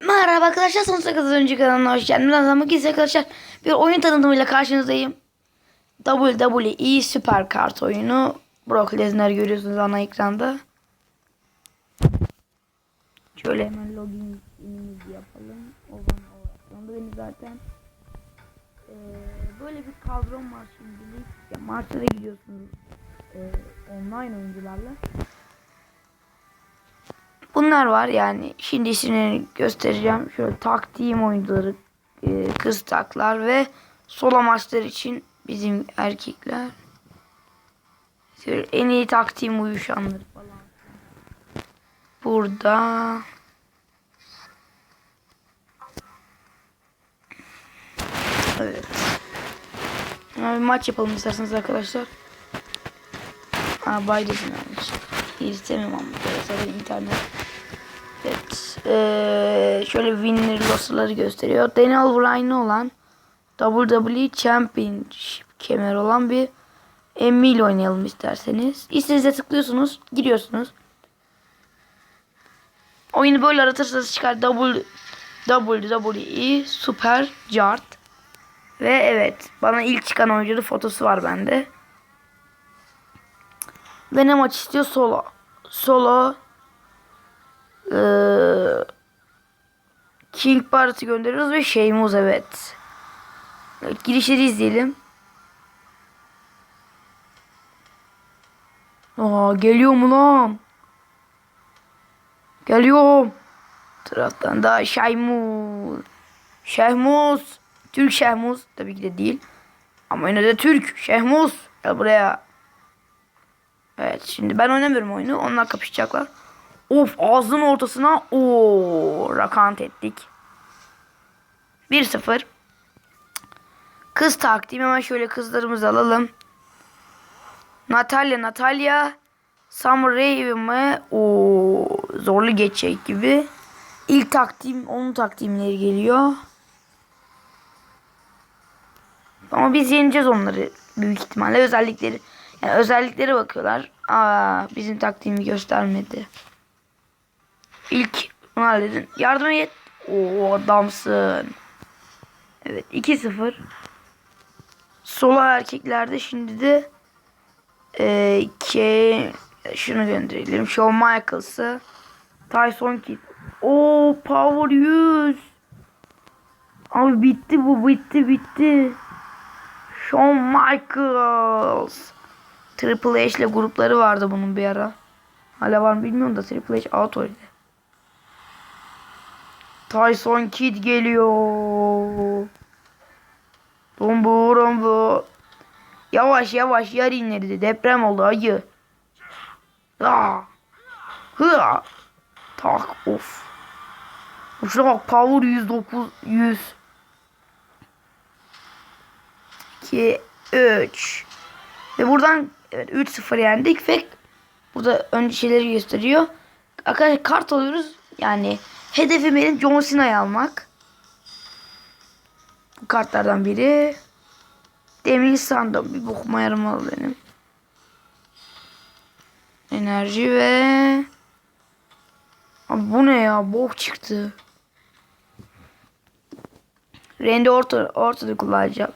Merhaba arkadaşlar sonsuza kadar önce kanalına hoş geldiniz. Ben Gizli arkadaşlar bir oyun tanıtımıyla karşınızdayım. WWE Süper Kart oyunu. Brock Lesnar görüyorsunuz ana ekranda. Şöyle hemen login yapalım. O zaman olarak beni zaten. Ee, böyle bir kadrom var şimdilik. Ya, maçlara gidiyorsunuz e, online oyuncularla. Bunlar var yani. Şimdi isimlerini göstereceğim. Şöyle taktiğim oyuncuları, e, kız taklar ve solo maçlar için bizim erkekler. Şöyle en iyi taktiğim uyuşanları falan. Burada Evet. Yani bir maç yapalım isterseniz arkadaşlar. Ha Biden'ın yanlış. İstemiyorum ama zaten internet. Ee, şöyle winner loss'ları gösteriyor. Daniel Bryan'ı olan WWE Championship kemer olan bir Emmy ile oynayalım isterseniz. İstediğinize tıklıyorsunuz. Giriyorsunuz. Oyunu böyle aratırsanız çıkar WWE Super Jart. Ve evet bana ilk çıkan oyuncunun fotosu var bende. Ve ne maç istiyor? Solo. Solo. Ee, King Barrett'ı gönderiyoruz ve Sheamus evet. evet. Girişleri izleyelim. Aa geliyor mu lan? Geliyorum. Taraftan da Sheamus. Sheamus. Türk Sheamus. Tabii ki de değil. Ama yine de Türk. Sheamus. Gel buraya. Evet şimdi ben oynamıyorum oyunu. Onlar kapışacaklar. Of ağzının ortasına o rakant ettik. 1-0. Kız taktiğim hemen şöyle kızlarımızı alalım. Natalya Natalya Summer Raven mi? O zorlu geçecek gibi. İlk taktiğim onun taktiğimleri geliyor. Ama biz yeneceğiz onları büyük ihtimalle özellikleri. Yani özelliklere bakıyorlar. Aa bizim taktiğimi göstermedi. İlk bunu halledin. Yardıma et. Oo adamsın. Evet 2-0. Sola erkeklerde şimdi de e, ki şunu gönderelim. Shawn Michaels'ı Tyson Kidd. Oo Power 100. Abi bitti bu bitti bitti. Shawn Michaels. Triple H ile grupları vardı bunun bir ara. Hala var mı bilmiyorum da Triple H out oynadı. Tyson Kidd geliyor. Rumbu. Yavaş yavaş yer inledi. Deprem oldu ayı. Aa. Hıa. Tak of. Şuna bak power 109 100. 2 3 ve buradan evet, 3-0 yendik ve burada önce şeyleri gösteriyor. Arkadaşlar kart alıyoruz. Yani hedefim benim John Cena'yı almak. Bu kartlardan biri. Demin sandım. Bir bokuma yaramalı benim. Enerji ve... Abi bu ne ya? Bok çıktı. Randy orta, ortada kullanacağım.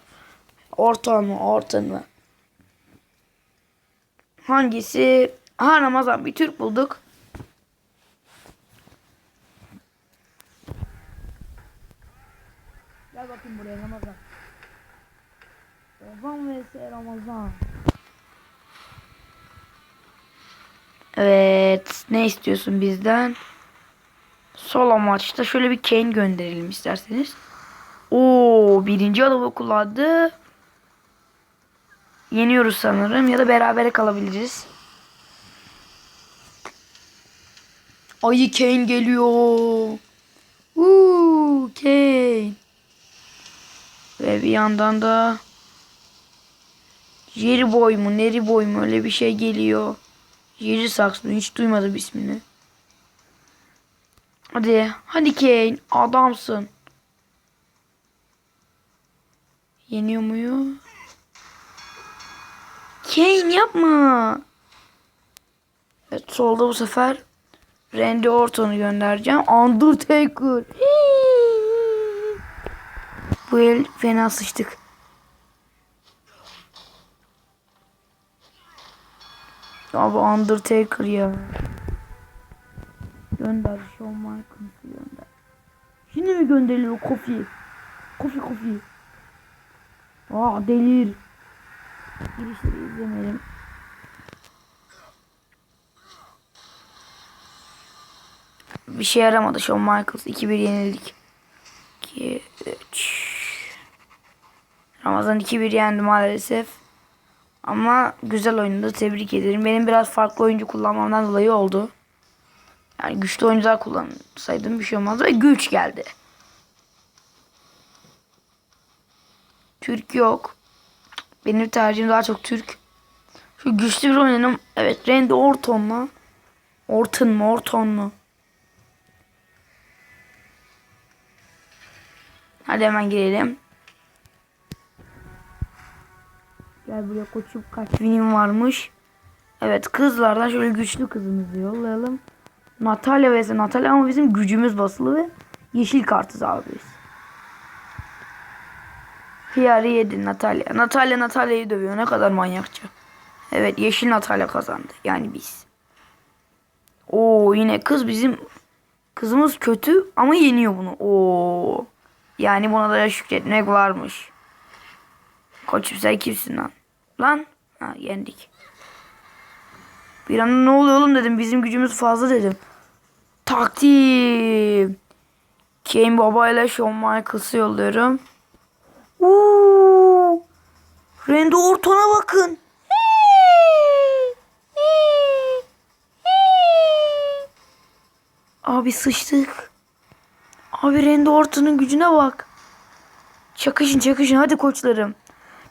Orta mı? Orta mı? Hangisi? Ha Ramazan bir Türk bulduk. Bakayım buraya Ramazan. Ramazan vs Ramazan. Evet. Ne istiyorsun bizden? Solo maçta şöyle bir Kane gönderelim isterseniz. Oo, birinci adamı kullandı. Yeniyoruz sanırım ya da berabere kalabiliriz. Ayı Kane geliyor. Uuu Kane. Ve bir yandan da Jerry Boy mu Neri Boy mu öyle bir şey geliyor. Jerry Saxon hiç duymadım ismini. Hadi hadi Kane adamsın. Yeniyor muyu? Kane yapma. Evet solda bu sefer Randy Orton'u göndereceğim. Undertaker. Bu el fena sıçtık. Abi Undertaker ya. Gönder Shawn Michaels'ı gönder. Şimdi mi gönderiliyor Kofi? Kofi Kofi. Aa delir. Girişleri izlemeyelim. Bir şey yaramadı Shawn Michaels. 2-1 yenildik. 2 3 Ramazan 2-1 yendi maalesef. Ama güzel oynadı. Tebrik ederim. Benim biraz farklı oyuncu kullanmamdan dolayı oldu. Yani güçlü oyuncular kullansaydım bir şey olmaz ve güç geldi. Türk yok. Benim tercihim daha çok Türk. Şu güçlü bir oynanım. Evet Randy Orton'la. Orton mu Orton mu? Hadi hemen girelim. Gel buraya koçum kaç winim varmış. Evet kızlardan şöyle güçlü kızımızı yollayalım. Natalya vs Natalya ama bizim gücümüz basılı ve yeşil kartız abi biz. Hiyari yedi Natalya. Natalya Natalya'yı dövüyor. Ne kadar manyakça. Evet yeşil Natalya kazandı. Yani biz. Oo yine kız bizim kızımız kötü ama yeniyor bunu. Oo. Yani buna da şükretmek varmış. Koçum sen kimsin lan? Lan. Ha yendik. Bir anda ne oluyor oğlum dedim. Bizim gücümüz fazla dedim. Taktim. Kane Baba ile Shawn Michaels'ı yolluyorum. Uuu. Randy Orton'a bakın. Abi sıçtık. Abi Randy Orton'un gücüne bak. Çakışın çakışın hadi koçlarım.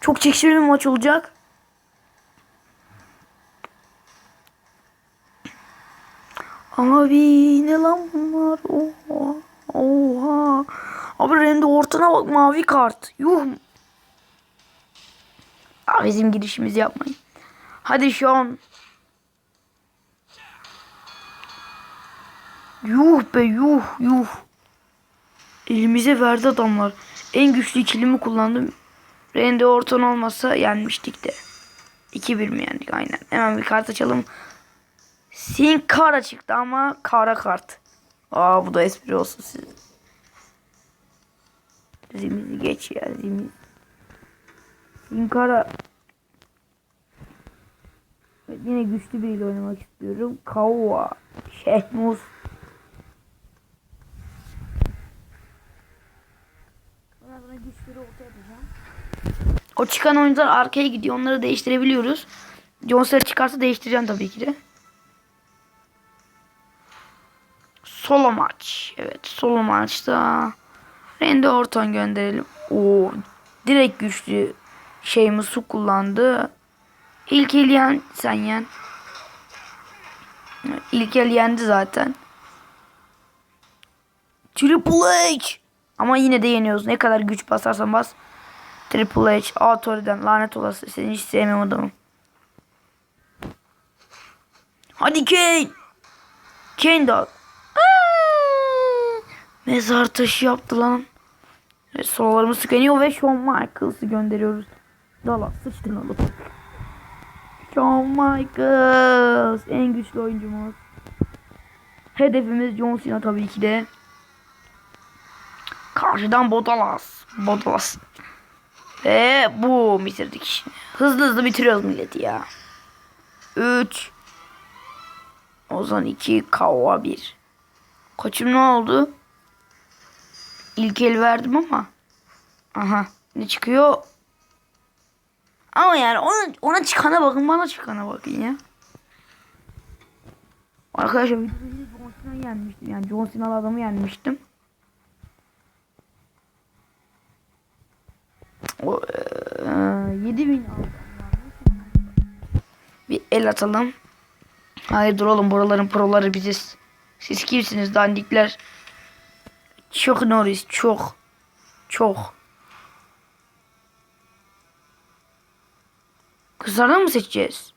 Çok çekişmeli bir maç olacak. Abi ne lan bunlar? Oha. Oha. Abi Randy Orton'a bak mavi kart. Yuh. Abi bizim girişimizi yapmayın. Hadi şu an. Yuh be yuh yuh. Elimize verdi adamlar. En güçlü ikilimi kullandım. Randy Orton olmasa yenmiştik de. 2-1 mi yendik aynen. Hemen bir kart açalım. Sin Kara çıktı ama kara kart. Aa bu da espri olsun size. Zimizi geç ya zimiz. Sin Kara. Evet, yine güçlü biriyle oynamak istiyorum. Kawa. Şehmus. O çıkan oyuncular arkaya gidiyor. Onları değiştirebiliyoruz. Jones'ları çıkarsa değiştireceğim tabii ki de. Solo maç. Evet solo maçta Randy Orton gönderelim. O direkt güçlü şey su kullandı. İlk el yen sen yen. İlk el yendi zaten. Triple H. Ama yine de yeniyoruz. Ne kadar güç basarsan bas. Triple H, Authority'den lanet olası. Seni hiç sevmem adamım. Hadi Kane. Kane de Mezar taşı yaptı lan. Evet, solalarımız tükeniyor ve Shawn Michaels'ı gönderiyoruz. Dallas sıçtın oğlum. Shawn Michaels en güçlü oyuncumuz. Hedefimiz John Cena tabii ki de. Karşıdan Bodalas. Bodalas. Ve bu bitirdik. Hızlı hızlı bitiriyoruz milleti ya. 3 Ozan 2 Kava 1 Koçum ne oldu? İlk el verdim ama. Aha. Ne çıkıyor? Ama yani ona, ona çıkana bakın bana çıkana bakın ya. Arkadaşlar John Cena'yı yenmiştim. Yani John Cena'lı adamı yenmiştim. O, e, 7000 aldım. Bir el atalım. Hayır dur oğlum buraların proları biziz. Siz kimsiniz dandikler? Çok Norris çok. Çok. Kızlardan mı seçeceğiz?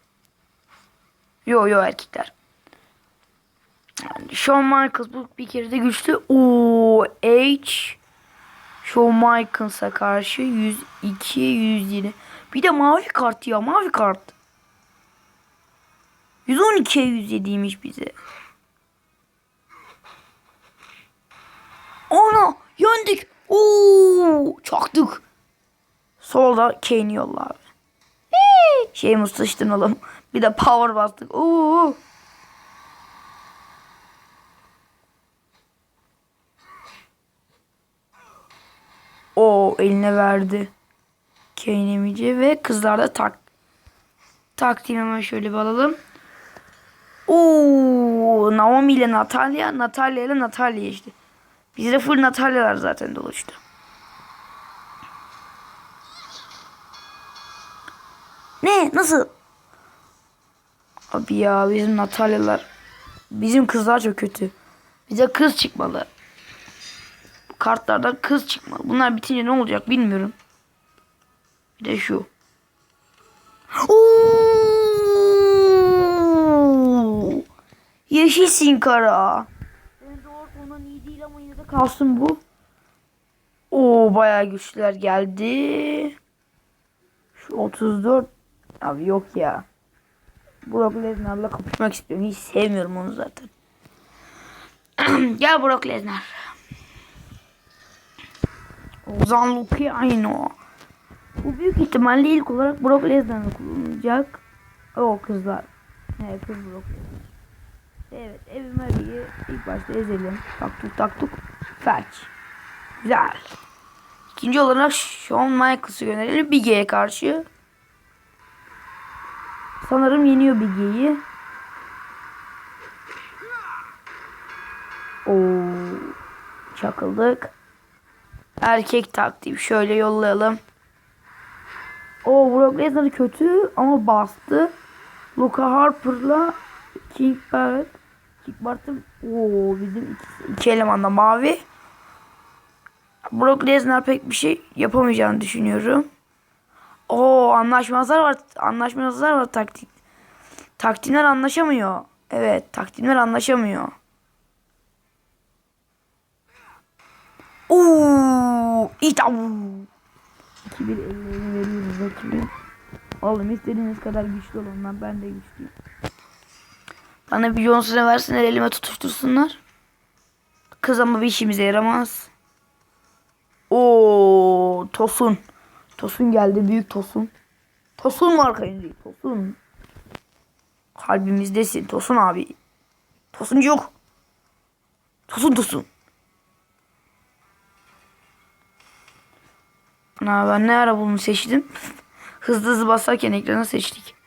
Yo yo erkekler. Yani Shawn Michaels bu bir kere de güçlü. Oo H Shawn Michaels'a karşı 102 107. Bir de mavi kart ya mavi kart. 112'ye 107'ymiş bize. Ana yendik. Oo çaktık. Solda Kane yolla abi. Hey, Şeyimiz sıçtıralım. Bir de power bastık. Oo. O eline verdi. Kane emici ve kızlar da tak. Taktiğini hemen şöyle bir alalım. Oo, Naomi ile Natalya, Natalya ile Natalya işte. Bizde full Natalya'lar zaten doluştu. Ne? Nasıl? Abi ya bizim Natalyalar bizim kızlar çok kötü. Bize kız çıkmalı. Bu kartlardan kız çıkmalı. Bunlar bitince ne olacak bilmiyorum. Bir de şu. Oo! Yeşilsin kara. Benim doğru ondan iyi değil ama yine de kalsın bu. Oo bayağı güçlüler geldi. Şu 34 abi yok ya. Brock Lesnar'la kapışmak istiyorum. Hiç sevmiyorum onu zaten. Gel Brock Lesnar. Ozan Luciano. Bu büyük ihtimalle ilk olarak Brock Lesnar'ı kullanacak. O kızlar. Evet kız Brock Lesnar. Evet Evi Mary'i ilk başta ezelim. Taktuk taktuk. Felç. Güzel. İkinci olarak Shawn Michaels'ı gönderelim Big karşı. Sanırım yeniyor Big Oo, çakıldık. Erkek taktiği şöyle yollayalım. O Brock Lesnar kötü ama bastı. Luka Harper'la King Barrett. King Barrett'ın o bizim iki, elemanda mavi. Brock Lesnar pek bir şey yapamayacağını düşünüyorum. O anlaşmazlar var. Anlaşmazlar var taktik. Taktimler anlaşamıyor. Evet, taktimler anlaşamıyor. Oo, itavu. 2-1 ellerini veriyoruz rakibi. Oğlum istediğiniz kadar güçlü olun lan ben de güçlüyüm. Bana bir John Cena versinler elime tutuştursunlar. Kız ama bir işimize yaramaz. Oo Tosun. Tosun geldi büyük Tosun. Tosun var kayındı. Tosun. Kalbimizdesin Tosun abi. Tosuncu yok. Tosun Tosun. Ana ben ne ara bunu seçtim? hızlı hızlı basarken ekrana seçtik.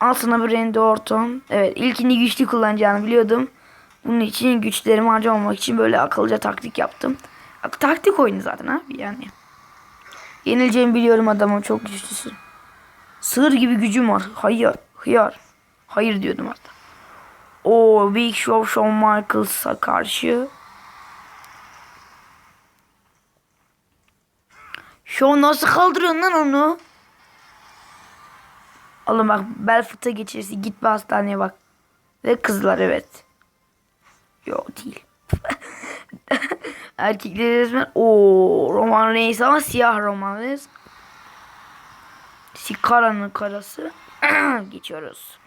Altına bir Randy Orton. Evet ilkini güçlü kullanacağını biliyordum. Bunun için güçlerimi harcamamak için böyle akıllıca taktik yaptım. Taktik oyunu zaten abi yani. Yenileceğimi biliyorum adamım çok güçlüsün. Sığır gibi gücüm var. Hayır. Hıyar. Hayır diyordum hatta. O Big Show Shawn Michaels'a karşı. Shawn nasıl kaldırıyorsun lan onu? Oğlum bak bel fıtığı geçirisi git bir hastaneye bak. Ve kızlar evet. Yok değil. Erkekleri resmen o Roman Reigns ama siyah Roman Reigns. Sikara'nın karası. Geçiyoruz.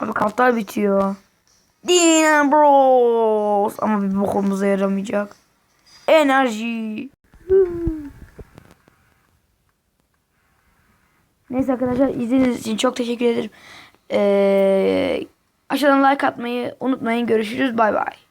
Abi kartlar bitiyor. Dean Bros. Ama bir bokumuza yaramayacak. Enerji. Neyse arkadaşlar izlediğiniz için çok teşekkür ederim. Ee, aşağıdan like atmayı unutmayın. Görüşürüz. Bay bay.